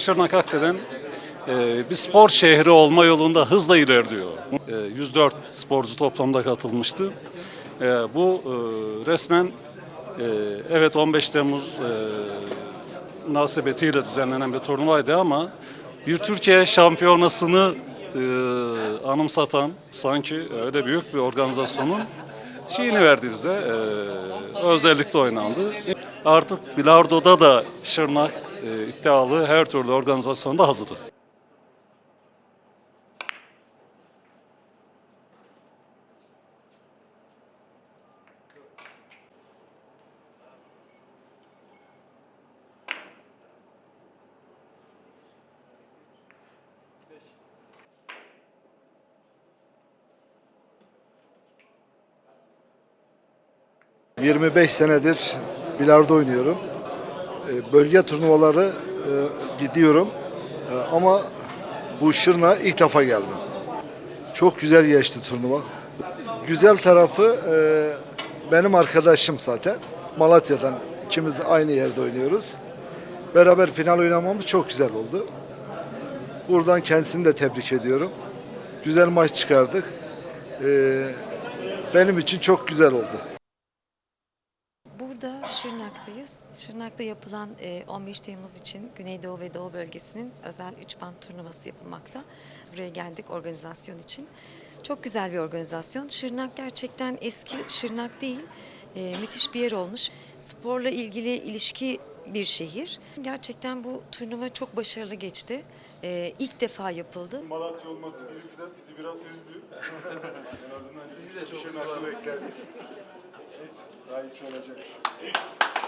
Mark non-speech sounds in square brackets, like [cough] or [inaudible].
Şırnak hakikaten e, bir spor şehri olma yolunda hızla ilerliyor. E, 104 sporcu toplamda katılmıştı. E, bu e, resmen e, evet 15 Temmuz e, münasebetiyle düzenlenen bir turnuvaydı ama bir Türkiye şampiyonasını e, anımsatan sanki öyle büyük bir organizasyonun şeyini verdi bize. E, özellikle oynandı. Artık bilardoda da Şırnak e, iddialı her türlü organizasyonda hazırız. Hı. 25 senedir bilardo oynuyorum. E, Bölge turnuvaları e, gidiyorum. E, Ama bu Şırnağa ilk defa geldim. Çok güzel geçti turnuva. Güzel tarafı benim arkadaşım zaten. Malatya'dan ikimiz de aynı yerde oynuyoruz. Beraber final oynamamız çok güzel oldu. Buradan kendisini de tebrik ediyorum. Güzel maç çıkardık. Benim için çok güzel oldu. Şırnak'tayız. Şırnak'ta yapılan e, 15 Temmuz için Güneydoğu ve Doğu bölgesinin özel 3 band turnuvası yapılmakta. Buraya geldik organizasyon için. Çok güzel bir organizasyon. Şırnak gerçekten eski Şırnak değil. E, müthiş bir yer olmuş. Sporla ilgili ilişki bir şehir. Gerçekten bu turnuva çok başarılı geçti. E, ilk defa yapıldı. Malatya olması bir güzel, bizi biraz üzdü. [laughs] en azından bizi de çok beklerdik. [laughs] Neyse, 代表の準備。